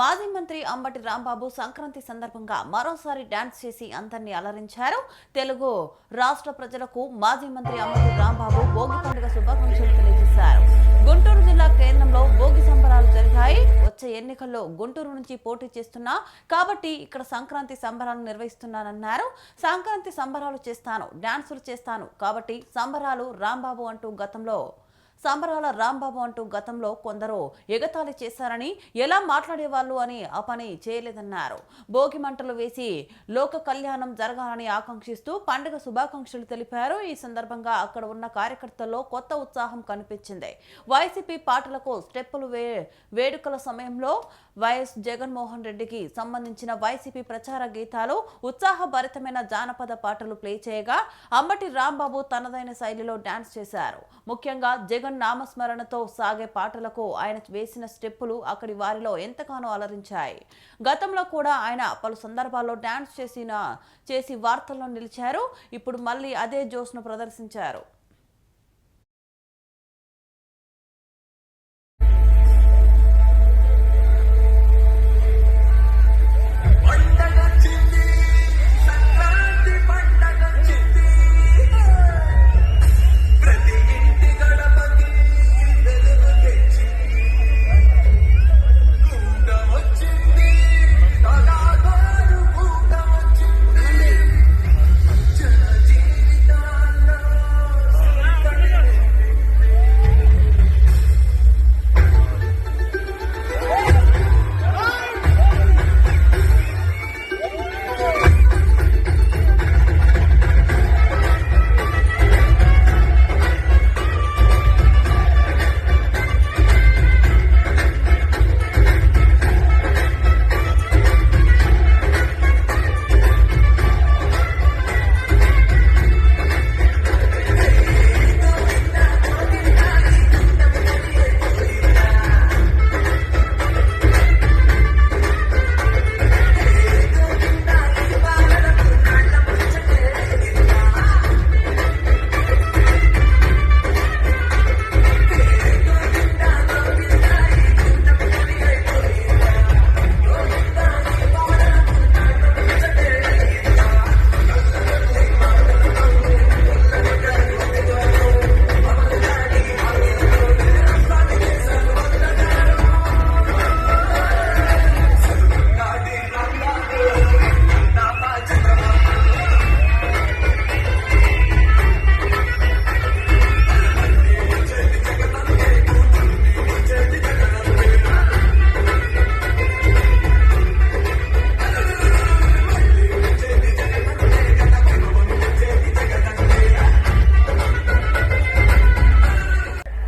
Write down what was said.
మాజీ మంత్రి అంబటి రాంబాబు సంక్రాంతి సందర్భంగా మరోసారి డాన్స్ చేసి అందరినీ అలరించారు. తెలుగు రాష్ట్ర ప్రజలకు మాజీ మంత్రి అంబటి రాంబాబు భోగి పండుగ శుభాకాంక్షలు తెలియజేశారు. గుంటూరు జిల్లా కేంద్రంలో భోగి సంబరాలు జరిగాయి. వచ్చే ఎన్నికల్లో గుంటూరు నుంచి పోటీ చేస్తున్నా కాబట్టి ఇక్కడ సంక్రాంతి సంబరాలు నిర్వహిస్తున్నానన్నారు. సంక్రాంతి సంబరాలు చేస్తాను డాన్సులు చేస్తాను కాబట్టి సంబరాలు రాంబాబు అంటూ గతంలో సంబరాల రాంబాబు అంటూ గతంలో కొందరు ఎగతాళి చేశారని ఎలా మాట్లాడేవాళ్ళు అని ఆ పని చేయలేదన్నారు. భోగి మంటలు వేసి లోక కళ్యాణం జరగాలని ఆకాంక్షిస్తూ పండుగ శుభాకాంక్షలు తెలిపారు. ఈ సందర్భంగా అక్కడ ఉన్న కార్యకర్తల్లో కొత్త ఉత్సాహం కనిపించింది. వైసీపీ పాటలకు స్టెప్పులు వే వేడుకల సమయంలో వైఎస్ జగన్మోహన్ రెడ్డికి సంబంధించిన వైసీపీ ప్రచార గీతాలు ఉత్సాహభరితమైన జానపద పాటలు ప్లే చేయగా అంబటి రాంబాబు తనదైన శైలిలో డాన్స్ చేశారు. ముఖ్యంగా జగన్ నామస్మరణతో సాగే పాటలకు ఆయన వేసిన స్టెప్పులు అక్కడి వారిలో ఎంతగానో అలరించాయి. గతంలో కూడా ఆయన పలు సందర్భాల్లో డ్యాన్స్ చేసిన చేసి వార్తల్లో నిలిచారు. ఇప్పుడు మళ్ళీ అదే జోస్ను ప్రదర్శించారు.